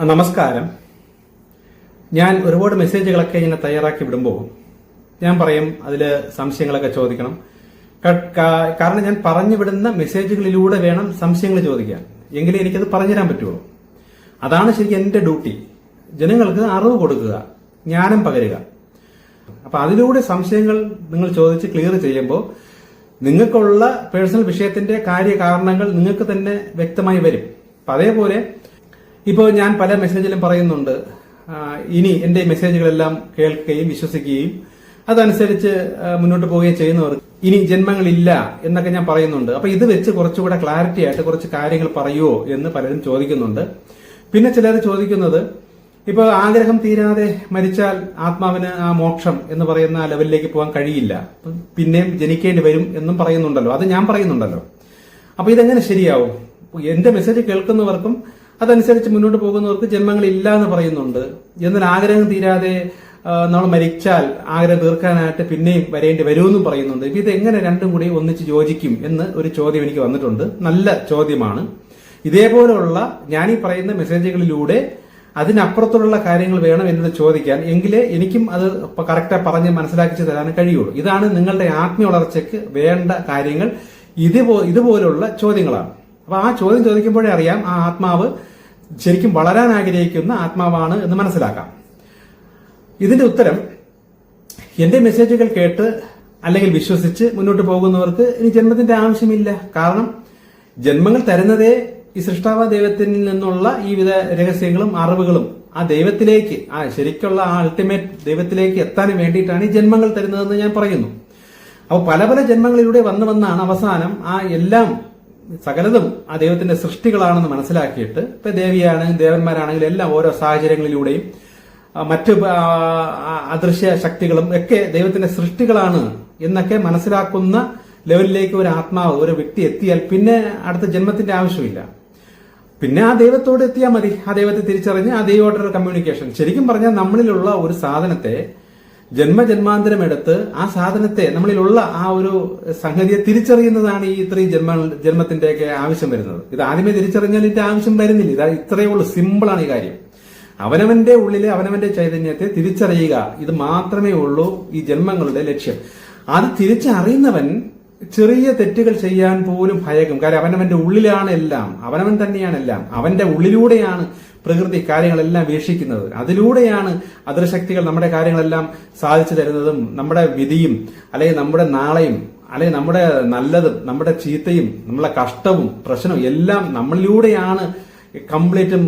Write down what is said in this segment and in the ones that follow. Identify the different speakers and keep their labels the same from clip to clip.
Speaker 1: നമസ്കാരം. ഞാൻ ഒരുപാട് മെസ്സേജുകളൊക്കെ ഇങ്ങനെ തയ്യാറാക്കി വിടുമ്പോൾ ഞാൻ പറയും അതിൽ സംശയങ്ങളൊക്കെ ചോദിക്കണം. കാരണം ഞാൻ പറഞ്ഞു വിടുന്ന മെസ്സേജുകളിലൂടെ വേണം സംശയങ്ങൾ ചോദിക്കാൻ. എങ്കിലേ എനിക്കത് പറഞ്ഞുതരാൻ പറ്റുള്ളൂ അതാണ് ശരിക്കും എന്റെ ഡ്യൂട്ടി. ജനങ്ങൾക്ക് അറിവ് കൊടുക്കുക ജ്ഞാനം പകരുക. അപ്പൊ അതിലൂടെ സംശയങ്ങൾ നിങ്ങൾ ചോദിച്ച് ക്ലിയർ ചെയ്യുമ്പോൾ നിങ്ങൾക്കുള്ള പേഴ്സണൽ വിഷയത്തിന്റെ കാര്യകാരണങ്ങൾ നിങ്ങൾക്ക് തന്നെ വ്യക്തമായി വരും. അപ്പൊ അതേപോലെ ഇപ്പോൾ ഞാൻ പല മെസ്സേജിലും പറയുന്നുണ്ട്. ഇനി എന്റെ മെസ്സേജുകളെല്ലാം കേൾക്കുകയും വിശ്വസിക്കുകയും അതനുസരിച്ച് മുന്നോട്ട് പോവുകയും ചെയ്യുന്നവർ ഇനി ജന്മങ്ങളില്ല എന്നൊക്കെ ഞാൻ പറയുന്നുണ്ട്. അപ്പൊ ഇത് വെച്ച് കുറച്ചുകൂടെ ക്ലാരിറ്റി ആയിട്ട് കുറച്ച് കാര്യങ്ങൾ പറയുമോ എന്ന് പലരും ചോദിക്കുന്നുണ്ട്. പിന്നെ ചിലർ ചോദിക്കുന്നത് ഇപ്പൊ ആഗ്രഹം തീരാതെ മരിച്ചാൽ ആത്മാവിന് ആ മോക്ഷം എന്ന് പറയുന്ന ലെവലിലേക്ക് പോകാൻ കഴിയില്ല. പിന്നെയും ജനിക്കേണ്ടി വരും എന്നും പറയുന്നുണ്ടല്ലോ. അത് ഞാൻ പറയുന്നുണ്ടല്ലോ. അപ്പൊ ഇതെങ്ങനെ ശരിയാവും? എന്റെ മെസ്സേജ് കേൾക്കുന്നവർക്കും അതനുസരിച്ച് മുന്നോട്ട് പോകുന്നവർക്ക് ജന്മങ്ങൾ ഇല്ല എന്ന് പറയുന്നുണ്ട്. എന്നാൽ ആഗ്രഹം തീരാതെ നമ്മൾ മരിച്ചാൽ ആഗ്രഹം തീർക്കാനായിട്ട് പിന്നെയും വരേണ്ടി വരുമെന്നും പറയുന്നുണ്ട്. ഇത് എങ്ങനെ രണ്ടും കൂടി ഒന്നിച്ച് യോജിക്കും എന്ന് ഒരു ചോദ്യം എനിക്ക് വന്നിട്ടുണ്ട്. നല്ല ചോദ്യമാണ്. ഇതേപോലെയുള്ള ഈ പറയുന്ന മെസ്സേജുകളിലൂടെ അതിനപ്പുറത്തുള്ള കാര്യങ്ങൾ വേണം എന്നോട് ചോദിക്കാൻ. എങ്കിലേ എനിക്കും അത് കറക്റ്റായി പറഞ്ഞ് മനസ്സിലാക്കി തരാൻ കഴിയുള്ളൂ. ഇതാണ് നിങ്ങളുടെ ആത്മീയ വളർച്ചയ്ക്ക് വേണ്ട കാര്യങ്ങൾ. ഇതുപോ ഇതുപോലുള്ള ചോദ്യങ്ങളാണ്. അപ്പൊ ആ ചോദ്യം ചോദിക്കുമ്പോഴേ അറിയാം ആ ആത്മാവ് ശരിക്കും വളരാൻ ആഗ്രഹിക്കുന്ന ആത്മാവാണ് എന്ന് മനസ്സിലാക്കാം. ഇതിന്റെ ഉത്തരം എന്റെ മെസ്സേജുകൾ കേട്ട് അല്ലെങ്കിൽ വിശ്വസിച്ച് മുന്നോട്ട് പോകുന്നവർക്ക് ഇനി ജന്മത്തിന്റെ ആവശ്യമില്ല. കാരണം ജന്മങ്ങൾ തരുന്നതേ ഈ സൃഷ്ടാവ ദൈവത്തിൽ നിന്നുള്ള ഈ വിധ രഹസ്യങ്ങളും അറിവുകളും ആ ദൈവത്തിലേക്ക് ആ ശരിക്കുള്ള ആ അൾട്ടിമേറ്റ് ദൈവത്തിലേക്ക് എത്താൻ വേണ്ടിയിട്ടാണ് ഈ ജന്മങ്ങൾ തരുന്നതെന്ന് ഞാൻ പറയുന്നു. അപ്പോൾ പല പല ജന്മങ്ങളിലൂടെ വന്നു വന്നാണ് അവസാനം ആ എല്ലാം സകലതും ആ ദൈവത്തിന്റെ സൃഷ്ടികളാണെന്ന് മനസ്സിലാക്കിയിട്ട് ഇപ്പൊ ദേവിയാണെങ്കിലും ദേവന്മാരാണെങ്കിലും എല്ലാം ഓരോ സാഹചര്യങ്ങളിലൂടെയും മറ്റ് അദൃശ്യ ശക്തികളും ഒക്കെ ദൈവത്തിന്റെ സൃഷ്ടികളാണ് എന്നൊക്കെ മനസ്സിലാക്കുന്ന ലെവലിലേക്ക് ഒരു ആത്മാവ് ഒരു വ്യക്തി എത്തിയാൽ പിന്നെ അടുത്ത ജന്മത്തിന്റെ ആവശ്യമില്ല. പിന്നെ ആ ദൈവത്തോട് എത്തിയാൽ മതി. ആ ദൈവത്തെ തിരിച്ചറിഞ്ഞ് ആ ദൈവമായിട്ടൊരു കമ്മ്യൂണിക്കേഷൻ ശരിക്കും പറഞ്ഞാൽ നമ്മളിലുള്ള ഒരു സാധനത്തെ ജന്മജന്മാന്തരം എടുത്ത് ആ സാധനത്തെ നമ്മളിലുള്ള ആ ഒരു സംഗതിയെ തിരിച്ചറിയുന്നതാണ് ഈ ഇത്രയും ജന്മ ജന്മത്തിന്റെയൊക്കെ ആവശ്യം വരുന്നത്. ഇത് ആദ്യമേ തിരിച്ചറിഞ്ഞാൽ ഇതിന്റെ ആവശ്യം വരുന്നില്ല. ഇത് ഇത്രയേ ഉള്ളൂ. സിമ്പിളാണ് ഈ കാര്യം. അവനവന്റെ ഉള്ളിലെ അവനവന്റെ ചൈതന്യത്തെ തിരിച്ചറിയുക ഇത് മാത്രമേ ഉള്ളൂ ഈ ജന്മങ്ങളുടെ ലക്ഷ്യം. അത് തിരിച്ചറിയുന്നവൻ ചെറിയ തെറ്റുകൾ ചെയ്യാൻ പോലും ഭയക്കും. കാര്യം അവനവന്റെ ഉള്ളിലാണ് എല്ലാം. അവനവൻ തന്നെയാണ് എല്ലാം. അവന്റെ ഉള്ളിലൂടെയാണ് പ്രകൃതി കാര്യങ്ങളെല്ലാം വീക്ഷിക്കുന്നത്. അതിലൂടെയാണ് അദൃശക്തികൾ നമ്മുടെ കാര്യങ്ങളെല്ലാം സാധിച്ചു തരുന്നതും നമ്മുടെ വിധിയും അല്ലെങ്കിൽ നമ്മുടെ നാളെയും അല്ലെങ്കിൽ നമ്മുടെ നല്ലതും നമ്മുടെ ചീത്തയും നമ്മളെ കഷ്ടവും പ്രശ്നവും എല്ലാം നമ്മളിലൂടെയാണ് കംപ്ലീറ്റും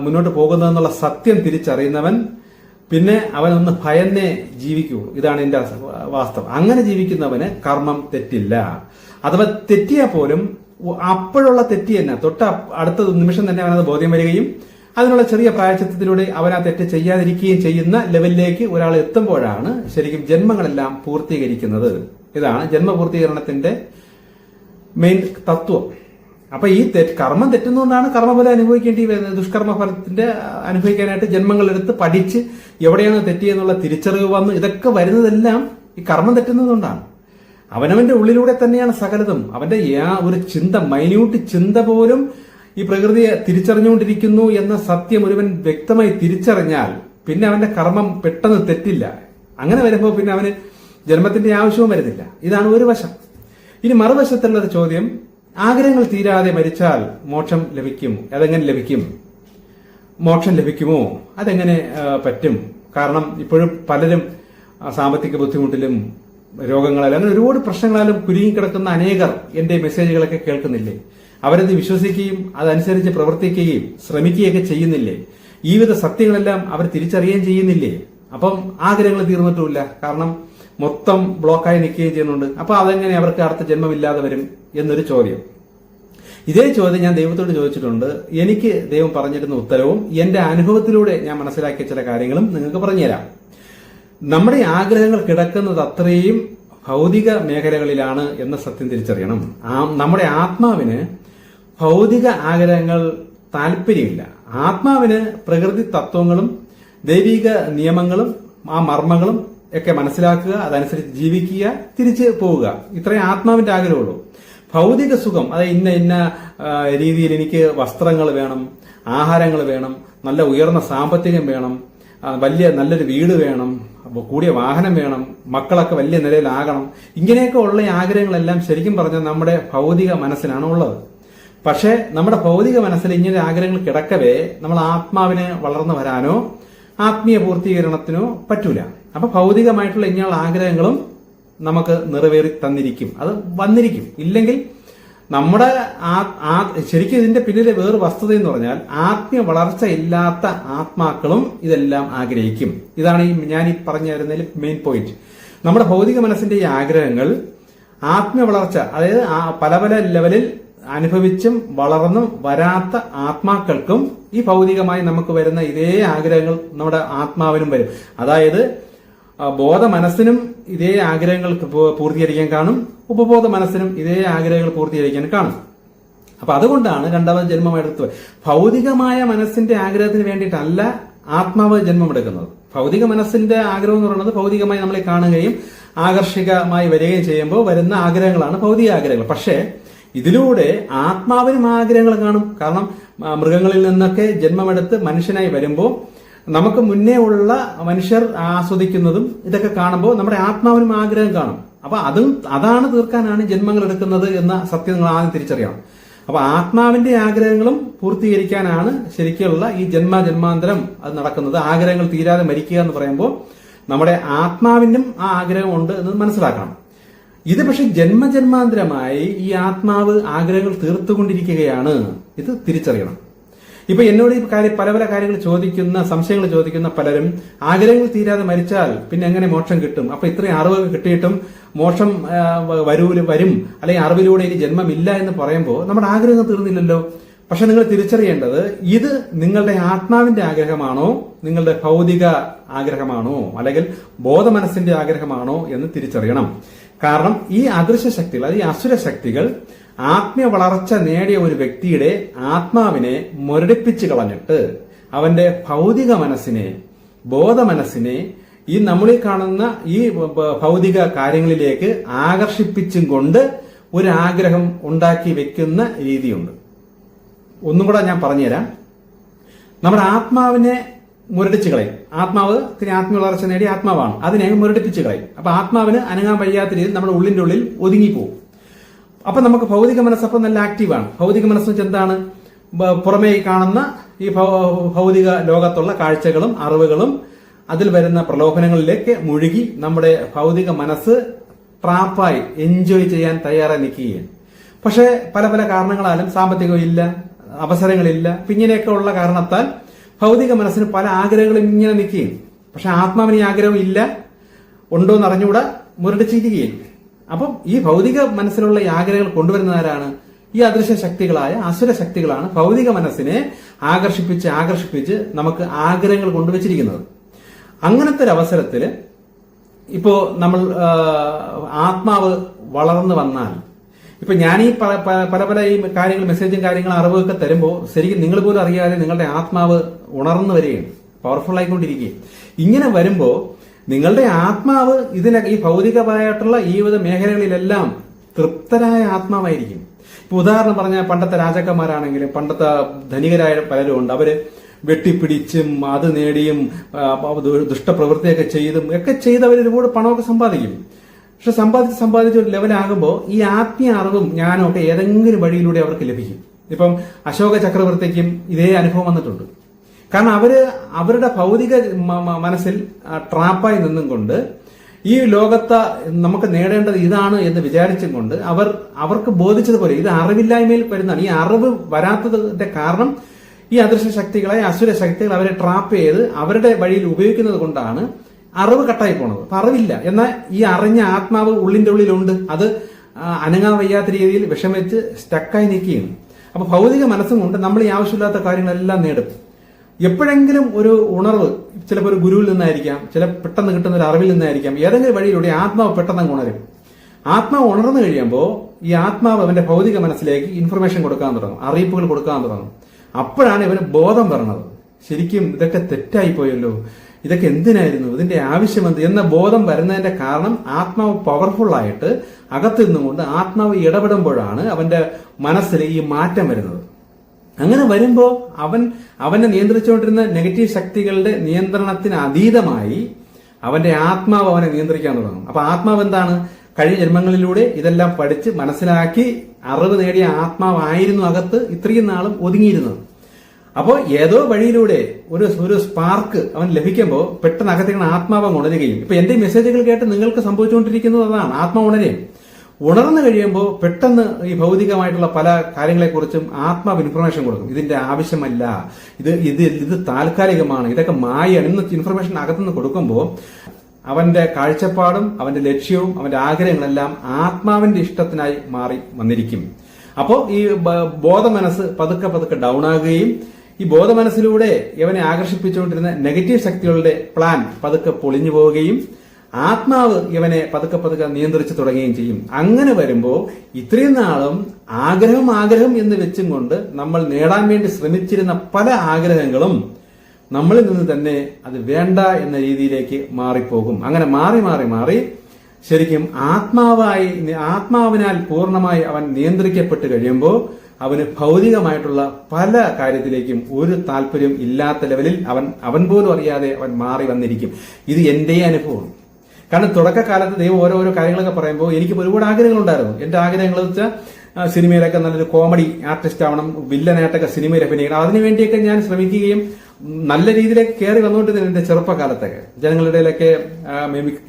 Speaker 1: മുന്നോട്ട് പോകുന്നതെന്നുള്ള സത്യം തിരിച്ചറിയുന്നവൻ പിന്നെ അവനൊന്ന് ഭയന്നേ ജീവിക്കുകയുള്ളൂ. ഇതാണ് എന്റെ വാസ്തവം. അങ്ങനെ ജീവിക്കുന്നവന് കർമ്മം തെറ്റില്ല. അഥവാ തെറ്റിയാൽ പോലും അപ്പോഴുള്ള തെറ്റി തന്നെ തൊട്ട് അടുത്ത നിമിഷം തന്നെ അവനത് ബോധ്യം വരികയും അതിനുള്ള ചെറിയ പ്രായച്ചിത്തത്തിലൂടെ അവൻ ആ തെറ്റ് ചെയ്യാതിരിക്കുകയും ചെയ്യുന്ന ലെവലിലേക്ക് ഒരാൾ എത്തുമ്പോഴാണ് ശരിക്കും ജന്മങ്ങളെല്ലാം പൂർത്തീകരിക്കുന്നത്. ഇതാണ് ജന്മപൂർത്തീകരണത്തിന്റെ മെയിൻ തത്വം. അപ്പൊ ഈ തെറ്റ് കർമ്മം തെറ്റുന്നതുകൊണ്ടാണ് കർമ്മഫലം അനുഭവിക്കേണ്ടി വരുന്നത്. ദുഷ്കർമ്മ ഫലത്തിന്റെ അനുഭവിക്കാനായിട്ട് ജന്മങ്ങളെടുത്ത് പഠിച്ച് എവിടെയാണ് തെറ്റിയെന്നുള്ള തിരിച്ചറിവ് വന്ന് ഇതൊക്കെ വരുന്നതെല്ലാം ഈ കർമ്മം തെറ്റുന്നതുകൊണ്ടാണ്. അവനവന്റെ ഉള്ളിലൂടെ തന്നെയാണ് സകലതും. അവന്റെ ഒരു ചിന്ത മൈന്യൂട്ട് ചിന്ത പോലും ഈ പ്രകൃതിയെ തിരിച്ചറിഞ്ഞുകൊണ്ടിരിക്കുന്നു എന്ന സത്യം ഒരുവൻ വ്യക്തമായി തിരിച്ചറിഞ്ഞാൽ പിന്നെ അവന്റെ കർമ്മം പെട്ടെന്ന് തെറ്റില്ല. അങ്ങനെ വരുമ്പോൾ പിന്നെ അവന് ജന്മത്തിന്റെ ആവശ്യവും വരുന്നില്ല. ഇതാണ് ഒരു വശം. ഇനി മറുവശത്തുള്ള ചോദ്യം ആഗ്രഹങ്ങൾ തീരാതെ മരിച്ചാൽ മോക്ഷം ലഭിക്കും. അതെങ്ങനെ ലഭിക്കും? മോക്ഷം ലഭിക്കുമോ? അതെങ്ങനെ പറ്റും? കാരണം ഇപ്പോഴും പലരും സാമ്പത്തിക ബുദ്ധിമുട്ടിലും രോഗങ്ങളാലും അങ്ങനെ ഒരുപാട് പ്രശ്നങ്ങളാലും കുരുങ്ങിക്കിടക്കുന്ന അനേകർ എന്റെ മെസ്സേജുകളൊക്കെ കേൾക്കുന്നില്ലേ? അവരത് വിശ്വസിക്കുകയും അതനുസരിച്ച് പ്രവർത്തിക്കുകയും ശ്രമിക്കുകയൊക്കെ ചെയ്യുന്നില്ലേ? വിധ സത്യങ്ങളെല്ലാം അവർ തിരിച്ചറിയുകയും ചെയ്യുന്നില്ലേ? അപ്പം ആഗ്രഹങ്ങൾ തീർന്നിട്ടുമില്ല. കാരണം മൊത്തം ബ്ലോക്കായി നിൽക്കുകയും ചെയ്യുന്നുണ്ട്. അപ്പൊ അതെങ്ങനെ അവർക്ക് അടുത്ത ജന്മമില്ലാതെ വരും എന്നൊരു ചോദ്യം. ഇതേ ചോദ്യം ഞാൻ ദൈവത്തോട് ചോദിച്ചിട്ടുണ്ട്. എനിക്ക് ദൈവം പറഞ്ഞിരുന്ന ഉത്തരവും എന്റെ അനുഭവത്തിലൂടെ ഞാൻ മനസ്സിലാക്കിയ ചില കാര്യങ്ങളും നിങ്ങൾക്ക് പറഞ്ഞുതരാം. നമ്മുടെ ആഗ്രഹങ്ങൾ കിടക്കുന്നത് അത്രയും ഭൗതിക മേഖലകളിലാണ് എന്ന സത്യം തിരിച്ചറിയണം. നമ്മുടെ ആത്മാവിന് ഭൗതിക ആഗ്രഹങ്ങൾ താല്പര്യമില്ല. ആത്മാവിന് പ്രകൃതി തത്വങ്ങളും ദൈവിക നിയമങ്ങളും ആ മർമ്മങ്ങളും ഒക്കെ മനസ്സിലാക്കുക അതനുസരിച്ച് ജീവിക്കുക തിരിച്ച് പോവുക. ഇത്രയും ആത്മാവിന്റെ ആഗ്രഹമുള്ളൂ. ഭൗതിക സുഖം അതായത് ഇന്ന ഇന്ന രീതിയിൽ എനിക്ക് വസ്ത്രങ്ങൾ വേണം ആഹാരങ്ങൾ വേണം നല്ല ഉയർന്ന സാമ്പത്തികം വേണം വലിയ നല്ലൊരു വീട് വേണം കൂടിയ വാഹനം വേണം മക്കളൊക്കെ വലിയ നിലയിലാകണം. ഇങ്ങനെയൊക്കെ ഉള്ള ആഗ്രഹങ്ങളെല്ലാം ശരിക്കും പറഞ്ഞാൽ നമ്മുടെ ഭൗതിക മനസ്സിനാണ് ഉള്ളത് പക്ഷേ നമ്മുടെ ഭൗതിക മനസ്സിൽ ഇങ്ങനെ ആഗ്രഹങ്ങൾ കിടക്കവേ നമ്മൾ ആത്മാവിനെ വളർന്നു വരാനോ ആത്മീയ പൂർത്തീകരണത്തിനോ പറ്റൂല. അപ്പൊ ഭൗതികമായിട്ടുള്ള ഇങ്ങനെയുള്ള ആഗ്രഹങ്ങളും നമുക്ക് നിറവേറി തന്നിരിക്കും. അത് വന്നിരിക്കും. ഇല്ലെങ്കിൽ നമ്മുടെ ശരിക്കും ഇതിന്റെ പിന്നിലെ വേറെ വസ്തുത എന്ന് പറഞ്ഞാൽ ആത്മീയ വളർച്ച ഇല്ലാത്ത ആത്മാക്കളും ഇതെല്ലാം ആഗ്രഹിക്കും. ഇതാണ് ഈ ഞാൻ ഈ പറഞ്ഞു തരുന്നതിൽ മെയിൻ പോയിന്റ് നമ്മുടെ ഭൗതിക മനസ്സിന്റെ ഈ ആഗ്രഹങ്ങൾ ആത്മീയ വളർച്ച അതായത് പല പല ലെവലിൽ അനുഭവിച്ചും വളർന്നും വരാത്ത ആത്മാക്കൾക്കും ഈ ഭൗതികമായി നമുക്ക് വരുന്ന ഇതേ ആഗ്രഹങ്ങൾ നമ്മുടെ ആത്മാവിനും വരും. അതായത് ബോധ മനസ്സിനും ഇതേ ആഗ്രഹങ്ങൾ പൂർത്തീകരിക്കാൻ കാണും ഉപബോധ മനസ്സിനും ഇതേ ആഗ്രഹങ്ങൾ പൂർത്തീകരിക്കാൻ കാണും. അപ്പൊ അതുകൊണ്ടാണ് രണ്ടാമത് ജന്മം എടുത്തത്. ഭൗതികമായ മനസ്സിന്റെ ആഗ്രഹത്തിന് വേണ്ടിയിട്ടല്ല ആത്മാവ് ജന്മമെടുക്കുന്നത്. ഭൗതിക മനസ്സിന്റെ ആഗ്രഹം എന്ന് പറയുന്നത് ഭൗതികമായി നമ്മളെ കാണുകയും ആകർഷികമായി വരികയും ചെയ്യുമ്പോൾ വരുന്ന ആഗ്രഹങ്ങളാണ് ഭൗതിക ആഗ്രഹങ്ങൾ. പക്ഷേ ഇതിലൂടെ ആത്മാവിനും ആഗ്രഹങ്ങൾ കാണും. കാരണം മൃഗങ്ങളിൽ നിന്നൊക്കെ ജന്മമെടുത്ത് മനുഷ്യനായി വരുമ്പോൾ നമുക്ക് മുന്നേ ഉള്ള മനുഷ്യർ ആസ്വദിക്കുന്നതും ഇതൊക്കെ കാണുമ്പോൾ നമ്മുടെ ആത്മാവിനും ആഗ്രഹം കാണും. അപ്പൊ അതും അതാണ് തീർക്കാനാണ് ജന്മങ്ങൾ എടുക്കുന്നത് എന്ന സത്യം നിങ്ങൾ ആദ്യം തിരിച്ചറിയണം. അപ്പൊ ആത്മാവിന്റെ ആഗ്രഹങ്ങളും പൂർത്തീകരിക്കാനാണ് ശരിക്കുള്ള ഈ ജന്മ ജന്മാന്തരം അത് നടക്കുന്നത്. ആഗ്രഹങ്ങൾ തീരാതെ മരിക്കുക എന്ന് പറയുമ്പോൾ നമ്മുടെ ആത്മാവിനും ആ ആഗ്രഹമുണ്ട് എന്ന് മനസ്സിലാക്കണം. ഇത് പക്ഷെ ജന്മജന്മാന്തരമായി ഈ ആത്മാവ് ആഗ്രഹങ്ങൾ തീർത്തുകൊണ്ടിരിക്കുകയാണ്. ഇത് തിരിച്ചറിയണം. ഇപ്പൊ എന്നോട് ഈ കാര്യം പല പല കാര്യങ്ങൾ ചോദിക്കുന്ന സംശയങ്ങൾ ചോദിക്കുന്ന പലരും ആഗ്രഹങ്ങൾ തീരാതെ മരിച്ചാൽ പിന്നെ എങ്ങനെ മോക്ഷം കിട്ടും? അപ്പൊ ഇത്രയും അറിവ് കിട്ടിയിട്ടും മോക്ഷം വരൂൽ വരും അല്ലെങ്കിൽ അറിവിലൂടെ ഇനി ജന്മമില്ല എന്ന് പറയുമ്പോൾ നമ്മുടെ ആഗ്രഹങ്ങൾ തീർന്നില്ലല്ലോ. പക്ഷെ നിങ്ങൾ തിരിച്ചറിയേണ്ടത് ഇത് നിങ്ങളുടെ ആത്മാവിന്റെ ആഗ്രഹമാണോ നിങ്ങളുടെ ഭൗതിക ആഗ്രഹമാണോ അല്ലെങ്കിൽ ബോധമനസ്സിന്റെ ആഗ്രഹമാണോ എന്ന് തിരിച്ചറിയണം. കാരണം ഈ അദൃശ്യ ശക്തികൾ അത് ഈ അസുര ശക്തികൾ ആത്മീയ വളർച്ച നേടിയ ഒരു വ്യക്തിയുടെ ആത്മാവിനെ മുരടിപ്പിച്ച് കളഞ്ഞിട്ട് അവന്റെ ഭൗതിക മനസ്സിനെ ബോധ മനസ്സിനെ ഈ നമ്മളിൽ കാണുന്ന ഈ ഭൗതിക കാര്യങ്ങളിലേക്ക് ആകർഷിപ്പിച്ചും കൊണ്ട് ഒരു ആഗ്രഹം ഉണ്ടാക്കി വെക്കുന്ന രീതിയുണ്ട്. ഒന്നും കൂടെ ഞാൻ പറഞ്ഞുതരാം. നമ്മുടെ ആത്മാവിനെ മുരടിച്ച് കളയും. ആത്മാവ് പിന്നെ ആത്മീയ വളർച്ച നേടി ആത്മാവാണ്. അതിനെ മുരടിപ്പിച്ച് കളയും. അപ്പൊ ആത്മാവിന് അനങ്ങാൻ വയ്യാത്ത രീതിയിൽ നമ്മുടെ ഉള്ളിന്റെ ഉള്ളിൽ ഒതുങ്ങിപ്പോവും. അപ്പൊ നമുക്ക് ഭൗതിക മനസ്സപ്പം നല്ല ആക്റ്റീവാണ്. ഭൗതിക മനസ്സ് എന്താണ്? പുറമേ കാണുന്ന ഈ ഭൗതിക ലോകത്തുള്ള കാഴ്ചകളും അറിവുകളും അതിൽ വരുന്ന പ്രലോഭനങ്ങളിലേക്ക് മുഴുകി നമ്മുടെ ഭൗതിക മനസ്സ് ട്രാപ്പായി എൻജോയ് ചെയ്യാൻ തയ്യാറായി നിൽക്കുകയാണ്. പക്ഷെ പല പല കാരണങ്ങളാലും സാമ്പത്തികം ഇല്ല അവസരങ്ങളില്ല ഇങ്ങനെയൊക്കെ ഉള്ള കാരണത്താൽ ഭൗതിക മനസ്സിന് പല ആഗ്രഹങ്ങളും ഇങ്ങനെ നിൽക്കുകയും. പക്ഷെ ആത്മാവിന് ഈ ആഗ്രഹം ഇല്ല. ഉണ്ടോ എന്ന് അറിഞ്ഞുകൂടെ. മുരടിച്ചിരിക്കുകയും അപ്പം ഈ ഭൗതിക മനസ്സിലുള്ള ഈ ആഗ്രഹങ്ങൾ കൊണ്ടുവരുന്നവരാണ് ഈ അദൃശ്യ ശക്തികളായ അസുര ശക്തികളാണ് ഭൗതിക മനസ്സിനെ ആകർഷിപ്പിച്ച് ആകർഷിപ്പിച്ച് നമുക്ക് ആഗ്രഹങ്ങൾ കൊണ്ടുവച്ചിരിക്കുന്നത്. അങ്ങനത്തെ ഒരു അവസരത്തിൽ ഇപ്പോ നമ്മൾ ആത്മാവ് വളർന്നു വന്നാൽ ഇപ്പൊ ഞാൻ ഈ പല പല- ഈ കാര്യങ്ങൾ മെസ്സേജും കാര്യങ്ങളും അറിവൊക്കെ തരുമ്പോൾ ശരിക്കും നിങ്ങൾ പോലും അറിയാതെ നിങ്ങളുടെ ആത്മാവ് ഉണർന്നു വരികയാണ്. പവർഫുൾ ആയിക്കൊണ്ടിരിക്കുകയും ഇങ്ങനെ വരുമ്പോൾ നിങ്ങളുടെ ആത്മാവ് ഇതിനെ ഈ ഭൗതികമായിട്ടുള്ള വിധ മേഖലകളിലെല്ലാം തൃപ്തരായ ആത്മാവായിരിക്കും. ഇപ്പൊ ഉദാഹരണം പറഞ്ഞാൽ പണ്ടത്തെ രാജാക്കന്മാരാണെങ്കിലും പണ്ടത്തെ ധനികരായ പലരും ഉണ്ട്. അവർ വെട്ടിപ്പിടിച്ചും അത് നേടിയും ദുഷ്ടപ്രവൃത്തിയൊക്കെ ചെയ്തും ഒക്കെ ചെയ്ത് അവർ ഒരുപാട് പണമൊക്കെ സമ്പാദിക്കും. പക്ഷെ സമ്പാദിച്ച് സമ്പാദിച്ച ഒരു ലെവലാകുമ്പോൾ ഈ ആത്മീയ അറിവും ജ്ഞാനവും ഒക്കെ ഏതെങ്കിലും വഴിയിലൂടെ അവർക്ക് ലഭിക്കും. ഇപ്പം അശോക ചക്രവർത്തിക്കും ഇതേ അനുഭവം വന്നിട്ടുണ്ട്. കാരണം അവർ അവരുടെ ഭൗതിക മനസ്സിൽ ട്രാപ്പായി നിന്നും കൊണ്ട് ഈ ലോകത്ത് നമുക്ക് നേടേണ്ടത് ഇതാണ് എന്ന് വിചാരിച്ചും കൊണ്ട് അവർ അവർക്ക് ബോധിച്ചതുപോലെ ഇത് അറിവില്ലായ്മയിൽ വരുന്നതാണ്. ഈ അറിവ് വരാത്തതിന്റെ കാരണം ഈ അദൃശ്യ ശക്തികളെ അസുര ശക്തികൾ അവരെ ട്രാപ്പ് ചെയ്ത് അവരുടെ വഴിയിൽ ഉപയോഗിക്കുന്നത് കൊണ്ടാണ് അറിവ് കട്ടായി പോണത്. അപ്പൊ അറിവില്ല. എന്നാൽ ഈ അറിഞ്ഞ ആത്മാവ് ഉള്ളിന്റെ ഉള്ളിലുണ്ട്. അത് അനങ്ങാൻ വയ്യാത്ത രീതിയിൽ വിഷമിച്ച് സ്റ്റക്കായി നിൽക്കുകയാണ്. അപ്പൊ ഭൗതിക മനസ്സും കൊണ്ട് നമ്മൾ ഈ ആവശ്യമില്ലാത്ത കാര്യങ്ങളെല്ലാം നേടും. എപ്പോഴെങ്കിലും ഒരു ഉണർവ് ചിലപ്പോൾ ഒരു ഗുരുവിൽ നിന്നായിരിക്കാം ചില പെട്ടെന്ന് കിട്ടുന്ന ഒരു അറിവിൽ നിന്നായിരിക്കാം ഏതെങ്കിലും വഴിയിലൂടെ ആത്മാവ് പെട്ടെന്ന് ഉണരും. ആത്മാവ് ഉണർന്നു കഴിയുമ്പോൾ ഈ ആത്മാവ് അവന്റെ ഭൗതിക മനസ്സിലേക്ക് ഇൻഫർമേഷൻ കൊടുക്കാൻ തുടങ്ങും അറിയിപ്പുകൾ കൊടുക്കാൻ തുടങ്ങും. അപ്പോഴാണ് ഇവന് ബോധം പറഞ്ഞത് ശരിക്കും ഇതൊക്കെ തെറ്റായി പോയല്ലോ. ഇതൊക്കെ എന്തിനായിരുന്നു? ഇതിന്റെ ആവശ്യമെന്ത്? എന്ന ബോധം വരുന്നതിന്റെ കാരണം ആത്മാവ് പവർഫുൾ ആയിട്ട് അകത്തു നിന്നുകൊണ്ട് ആത്മാവ് ഇടപെടുമ്പോഴാണ് അവന്റെ മനസ്സിൽ ഈ മാറ്റം വരുന്നത്. അങ്ങനെ വരുമ്പോൾ അവൻ അവനെ നിയന്ത്രിച്ചുകൊണ്ടിരുന്ന നെഗറ്റീവ് ശക്തികളുടെ നിയന്ത്രണത്തിന് അതീതമായി അവന്റെ ആത്മാവ് അവനെ നിയന്ത്രിക്കാൻ തുടങ്ങും. അപ്പൊ ആത്മാവ് എന്താണ്? കഴിഞ്ഞ ജന്മങ്ങളിലൂടെ ഇതെല്ലാം പഠിച്ച് മനസ്സിലാക്കി അറിവ് നേടിയ ആത്മാവായിരുന്നു അകത്ത് ഇത്രയും നാളും ഒതുങ്ങിയിരുന്നത്. അപ്പോൾ ഏതോ വഴിയിലൂടെ ഒരു ഒരു സ്പാർക്ക് അവൻ ലഭിക്കുമ്പോൾ പെട്ടെന്ന് അകത്തേക്ക് ആത്മാവ് ഉണരുകയും. ഇപ്പൊ എന്റെ മെസ്സേജുകൾ കേട്ട് നിങ്ങൾക്ക് സംഭവിച്ചുകൊണ്ടിരിക്കുന്നത് അതാണ് ആത്മാ ഉണരുകയും ഉണർന്നു കഴിയുമ്പോൾ പെട്ടെന്ന് ഈ ഭൗതികമായിട്ടുള്ള പല കാര്യങ്ങളെക്കുറിച്ചും ആത്മാവ് ഇൻഫർമേഷൻ കൊടുക്കും. ഇതിന്റെ ആവശ്യമല്ല. ഇത് ഇത് ഇത് താൽക്കാലികമാണ്. ഇതൊക്കെ മായാണ് ഇന്ന് ഇൻഫർമേഷൻ അകത്തുനിന്ന് കൊടുക്കുമ്പോൾ അവന്റെ കാഴ്ചപ്പാടും അവന്റെ ലക്ഷ്യവും അവന്റെ ആഗ്രഹങ്ങളെല്ലാം ആത്മാവിന്റെ ഇഷ്ടത്തിനായി മാറി വന്നിരിക്കും. അപ്പോൾ ഈ ബോധ ബോധമനസ്സ് പതുക്കെ പതുക്കെ ഡൗൺ ആകുകയും ഈ ബോധമനസ്സിലൂടെ ഇവനെ ആകർഷിപ്പിച്ചുകൊണ്ടിരുന്ന നെഗറ്റീവ് ശക്തികളുടെ പ്ലാൻ പതുക്കെ പൊളിഞ്ഞു പോവുകയും ആത്മാവ് ഇവനെ പതുക്കെ പതുക്കെ നിയന്ത്രിച്ചു തുടങ്ങുകയും ചെയ്യും. അങ്ങനെ വരുമ്പോൾ ഇത്രയും നാളും ആഗ്രഹം ആഗ്രഹം എന്ന് വെച്ചും കൊണ്ട് നമ്മൾ നേടാൻ വേണ്ടി ശ്രമിച്ചിരുന്ന പല ആഗ്രഹങ്ങളും നമ്മളിൽ നിന്ന് തന്നെ അത് വേണ്ട എന്ന രീതിയിലേക്ക് മാറിപ്പോകും. അങ്ങനെ മാറി മാറി മാറി ശരിക്കും ആത്മാവായി ആത്മാവിനാൽ പൂർണമായി അവൻ നിയന്ത്രിക്കപ്പെട്ട് കഴിയുമ്പോൾ അവന് ഭൗതികമായിട്ടുള്ള പല കാര്യത്തിലേക്കും ഒരു താല്പര്യം ഇല്ലാത്ത ലെവലിൽ അവൻ അവൻ പോലും അറിയാതെ അവൻ മാറി വന്നിരിക്കും. ഇത് എന്റെ അനുഭവമാണ്. കാരണം തുടക്കകാലത്ത് ദൈവം ഓരോരോ കാര്യങ്ങളൊക്കെ പറയുമ്പോൾ എനിക്ക് ഒരുപാട് ആഗ്രഹങ്ങളുണ്ടായിരുന്നു എന്റെ ആഗ്രഹങ്ങൾ വെച്ചാൽ സിനിമയിലൊക്കെ നല്ലൊരു കോമഡി ആർട്ടിസ്റ്റ് ആവണം വില്ലനായിട്ടൊക്കെ സിനിമയിൽ അഭിനയിക്കണം. അതിനുവേണ്ടിയൊക്കെ ഞാൻ ശ്രമിക്കുകയും നല്ല രീതിയിലേക്ക് കയറി വന്നുകൊണ്ടിരുന്നു എന്റെ ചെറുപ്പകാലത്തൊക്കെ. ജനങ്ങളുടെ ഇടയിലൊക്കെ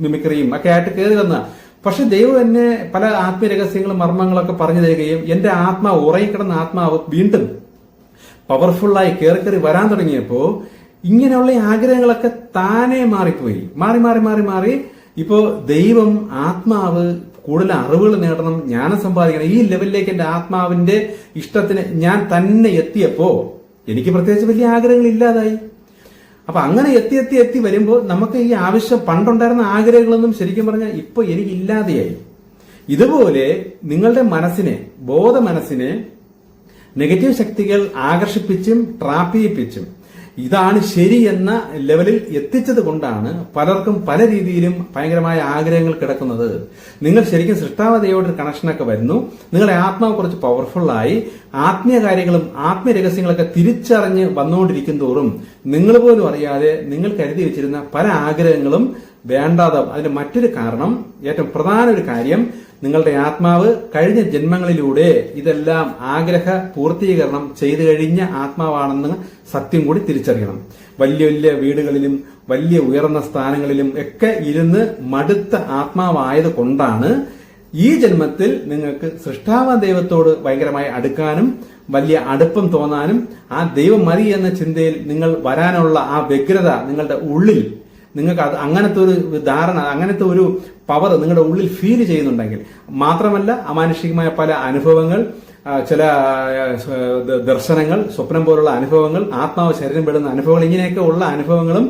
Speaker 1: മിമിക്രിയും ഒക്കെ ആയിട്ട് കയറി വന്ന പക്ഷെ ദൈവം എന്നെ പല ആത്മരഹസ്യങ്ങളും മർമ്മങ്ങളൊക്കെ പറഞ്ഞു തരികയും എന്റെ ആത്മാവ് ഉറങ്ങിക്കിടന്ന ആത്മാവ് വീണ്ടും പവർഫുള്ളായി കയറി കയറി വരാൻ തുടങ്ങിയപ്പോ ഇങ്ങനെയുള്ള ആഗ്രഹങ്ങളൊക്കെ താനെ മാറിപ്പോയി. മാറി മാറി മാറി മാറി. ഇപ്പോ ദൈവം ആത്മാവ് കൂടുതൽ അറിവുകൾ നേടണം ജ്ഞാനം സമ്പാദിക്കണം. ഈ ലെവലിലേക്ക് എന്റെ ആത്മാവിന്റെ ഇഷ്ടത്തിന് ഞാൻ തന്നെ എത്തിയപ്പോ എനിക്ക് പ്രത്യേകിച്ച് വലിയ ആഗ്രഹങ്ങൾ ഇല്ലാതായി. അപ്പൊ അങ്ങനെ എത്തി എത്തി എത്തി വരുമ്പോൾ നമുക്ക് ഈ ആവശ്യം പണ്ടുണ്ടായിരുന്ന ആഗ്രഹങ്ങളൊന്നും ശരിക്കും പറഞ്ഞാൽ ഇപ്പൊ എനിക്ക് ഇല്ലാതെയായി ഇതുപോലെ നിങ്ങളുടെ മനസ്സിനെ ബോധ മനസ്സിനെ നെഗറ്റീവ് ശക്തികൾ ആകർഷിപ്പിച്ചും ട്രാപ്പ് ചെയ്യിപ്പിച്ചും ഇതാണ് ശരി എന്ന ലെവലിൽ എത്തിച്ചത് കൊണ്ടാണ് പലർക്കും പല രീതിയിലും ഭയങ്കരമായ ആഗ്രഹങ്ങൾ കിടക്കുന്നത്. നിങ്ങൾ ശരിക്കും സൃഷ്ടാവതയോട് കണക്ഷനൊക്കെ വരുന്നു. നിങ്ങളുടെ ആത്മാവ് കുറച്ച് പവർഫുള്ളായി ആത്മീയ കാര്യങ്ങളും ആത്മീയ രഹസ്യങ്ങളൊക്കെ തിരിച്ചറിഞ്ഞ് വന്നുകൊണ്ടിരിക്കും തോറും നിങ്ങൾ പോലും അറിയാതെ നിങ്ങൾ കരുതി വെച്ചിരുന്ന പല ആഗ്രഹങ്ങളും വേണ്ടാതെ അതിന്റെ മറ്റൊരു കാരണം ഏറ്റവും പ്രധാന ഒരു കാര്യം നിങ്ങളുടെ ആത്മാവ് കഴിഞ്ഞ ജന്മങ്ങളിലൂടെ ഇതെല്ലാം ആഗ്രഹ പൂർത്തീകരണം ചെയ്തു കഴിഞ്ഞ ആത്മാവാണെന്ന് സത്യം കൂടി തിരിച്ചറിയണം. വലിയ വലിയ വീടുകളിലും വലിയ ഉയർന്ന സ്ഥാനങ്ങളിലും ഒക്കെ ഇരുന്ന് മടുത്ത ആത്മാവായത് കൊണ്ടാണ് ഈ ജന്മത്തിൽ നിങ്ങൾക്ക് സൃഷ്ടാവ ദൈവത്തോട് ഭയങ്കരമായി അടുക്കാനും വലിയ അടുപ്പം തോന്നാനും ആ ദൈവം മതി എന്ന ചിന്തയിൽ നിങ്ങൾ വരാനുള്ള ആ വ്യഗ്രത നിങ്ങളുടെ ഉള്ളിൽ. നിങ്ങൾക്ക് അത് അങ്ങനത്തെ ഒരു ധാരണ അങ്ങനത്തെ ഒരു പവർ നിങ്ങളുടെ ഉള്ളിൽ ഫീൽ ചെയ്യുന്നുണ്ടെങ്കിൽ. മാത്രമല്ല അമാനുഷികമായ പല അനുഭവങ്ങൾ ചില ദർശനങ്ങൾ സ്വപ്നം പോലുള്ള അനുഭവങ്ങൾ ആത്മാവ് ശരീരം പെടുന്ന അനുഭവങ്ങൾ ഇങ്ങനെയൊക്കെ ഉള്ള അനുഭവങ്ങളും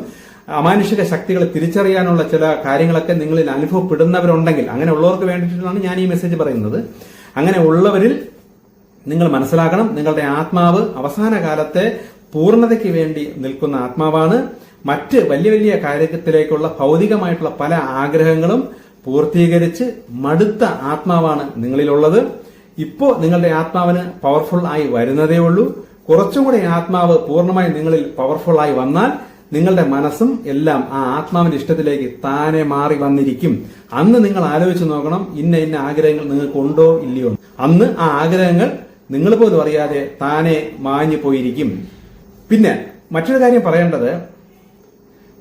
Speaker 1: അമാനുഷിക ശക്തികളെ തിരിച്ചറിയാനുള്ള ചില കാര്യങ്ങളൊക്കെ നിങ്ങളിൽ അനുഭവപ്പെടുന്നവരുണ്ടെങ്കിൽ അങ്ങനെ ഉള്ളവർക്ക് വേണ്ടിയിട്ടാണ് ഞാൻ ഈ മെസ്സേജ് പറയുന്നത്. അങ്ങനെ ഉള്ളവരിൽ നിങ്ങൾ മനസ്സിലാക്കണം നിങ്ങളുടെ ആത്മാവ് അവസാന കാലത്തെ പൂർണതയ്ക്ക് വേണ്ടി നിൽക്കുന്ന ആത്മാവാണ്. മറ്റ് വലിയ വലിയ കാര്യത്തിലേക്കുള്ള ഭൗതികമായിട്ടുള്ള പല ആഗ്രഹങ്ങളും പൂർത്തീകരിച്ച് മടുത്ത ആത്മാവാണ് നിങ്ങളിലുള്ളത്. ഇപ്പോ നിങ്ങളുടെ ആത്മാവിന് പവർഫുൾ ആയി വരുന്നതേ ഉള്ളൂ. കുറച്ചും കൂടി ആത്മാവ് പൂർണമായി നിങ്ങളിൽ പവർഫുൾ ആയി വന്നാൽ നിങ്ങളുടെ മനസ്സും എല്ലാം ആ ആത്മാവിന്റെ ഇഷ്ടത്തിലേക്ക് താനെ മാറി വന്നിരിക്കും. അന്ന് നിങ്ങൾ ആലോചിച്ച് നോക്കണം ഇന്ന ഇന്ന ആഗ്രഹങ്ങൾ നിങ്ങൾക്ക് ഉണ്ടോ ഇല്ലയോ അന്ന് ആ ആഗ്രഹങ്ങൾ നിങ്ങൾ പോലും അറിയാതെ താനെ മാഞ്ഞു പോയിരിക്കും. പിന്നെ മറ്റൊരു കാര്യം പറയേണ്ടത്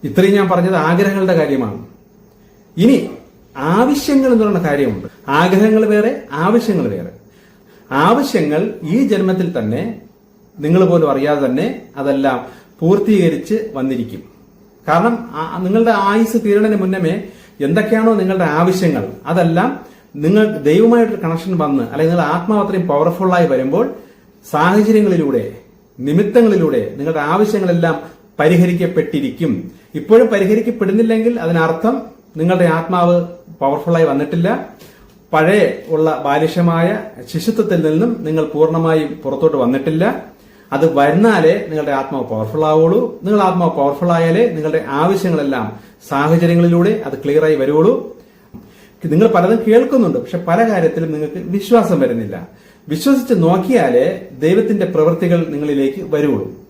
Speaker 1: ഇത്രയും ഞാൻ പറഞ്ഞത് ആഗ്രഹങ്ങളുടെ കാര്യമാണ്. ഇനി ആവശ്യങ്ങൾ എന്ന് പറയുന്ന കാര്യമുണ്ട്. ആഗ്രഹങ്ങൾ വേറെ ആവശ്യങ്ങൾ വേറെ. ആവശ്യങ്ങൾ ഈ ജന്മത്തിൽ തന്നെ നിങ്ങൾ പോലും അറിയാതെ തന്നെ അതെല്ലാം പൂർത്തീകരിച്ച് വന്നിരിക്കും. കാരണം നിങ്ങളുടെ ആയുസ് തീരണതിന് മുന്നമേ എന്തൊക്കെയാണോ നിങ്ങളുടെ ആവശ്യങ്ങൾ അതെല്ലാം നിങ്ങൾ ദൈവമായിട്ടൊരു കണക്ഷൻ വന്ന് അല്ലെങ്കിൽ നിങ്ങൾ ആത്മാവ് അത്രയും പവർഫുള്ളായി വരുമ്പോൾ സാഹചര്യങ്ങളിലൂടെ നിമിത്തങ്ങളിലൂടെ നിങ്ങളുടെ ആവശ്യങ്ങളെല്ലാം പരിഹരിക്കപ്പെട്ടിരിക്കും. ഇപ്പോഴും പരിഹരിക്കപ്പെടുന്നില്ലെങ്കിൽ അതിനർത്ഥം നിങ്ങളുടെ ആത്മാവ് പവർഫുള്ളായി വന്നിട്ടില്ല. പഴയ ഉള്ള ബാലിഷ്യമായ ശിശുത്വത്തിൽ നിന്നും നിങ്ങൾ പൂർണമായും പുറത്തോട്ട് വന്നിട്ടില്ല. അത് വരുന്നാലേ നിങ്ങളുടെ ആത്മാവ് പവർഫുൾ ആവുള്ളൂ. നിങ്ങൾ ആത്മാവ് പവർഫുൾ ആയാലേ നിങ്ങളുടെ ആവശ്യങ്ങളെല്ലാം സാഹചര്യങ്ങളിലൂടെ അത് ക്ലിയറായി വരുവുള്ളൂ. നിങ്ങൾ പലതും കേൾക്കുന്നുണ്ട് പക്ഷെ പല കാര്യത്തിലും നിങ്ങൾക്ക് വിശ്വാസം വരുന്നില്ല. വിശ്വസിച്ച് നോക്കിയാലേ ദൈവത്തിന്റെ പ്രവൃത്തികൾ നിങ്ങളിലേക്ക് വരുള്ളൂ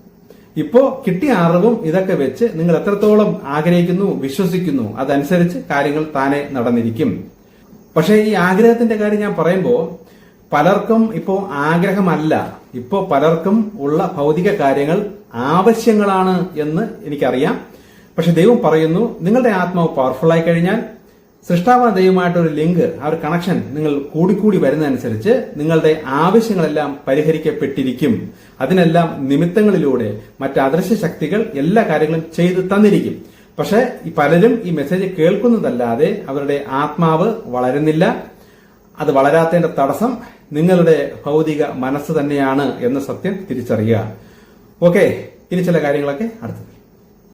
Speaker 1: ഇപ്പോ കിട്ടിയ അറിവും ഇതൊക്കെ വെച്ച് നിങ്ങൾ എത്രത്തോളം ആഗ്രഹിക്കുന്നു വിശ്വസിക്കുന്നു അതനുസരിച്ച് കാര്യങ്ങൾ താനെ നടന്നിരിക്കും. പക്ഷേ ഈ ആഗ്രഹത്തിന്റെ കാര്യം ഞാൻ പറയുമ്പോൾ പലർക്കും ഇപ്പോ ആഗ്രഹമല്ല. ഇപ്പോ പലർക്കും ഉള്ള ഭൗതിക കാര്യങ്ങൾ ആവശ്യങ്ങളാണ് എന്ന് എനിക്കറിയാം. പക്ഷെ ദൈവം പറയുന്നു നിങ്ങളുടെ ആത്മാവ് പവർഫുൾ ആയി കഴിഞ്ഞാൽ സൃഷ്ടാവ ദൈവമായിട്ട് ഒരു ലിങ്ക് ആ ഒരു കണക്ഷൻ നിങ്ങൾ കൂടിക്കൂടി വരുന്നതനുസരിച്ച് നിങ്ങളുടെ ആവശ്യങ്ങളെല്ലാം പരിഹരിക്കപ്പെട്ടിരിക്കും. അതിനെല്ലാം നിമിത്തങ്ങളിലൂടെ മറ്റ് അദൃശ്യ ശക്തികൾ എല്ലാ കാര്യങ്ങളും ചെയ്തു തന്നിരിക്കും. പക്ഷെ ഈ പലരും ഈ മെസ്സേജ് കേൾക്കുന്നതല്ലാതെ അവരുടെ ആത്മാവ് വളരുന്നില്ല. അത് വളരാത്തതിന്റെ തടസ്സം നിങ്ങളുടെ ഭൗതിക മനസ്സ് തന്നെയാണ് എന്ന സത്യം തിരിച്ചറിയുക. ഓക്കെ ഇനി ചില കാര്യങ്ങളൊക്കെ അടുത്തത്.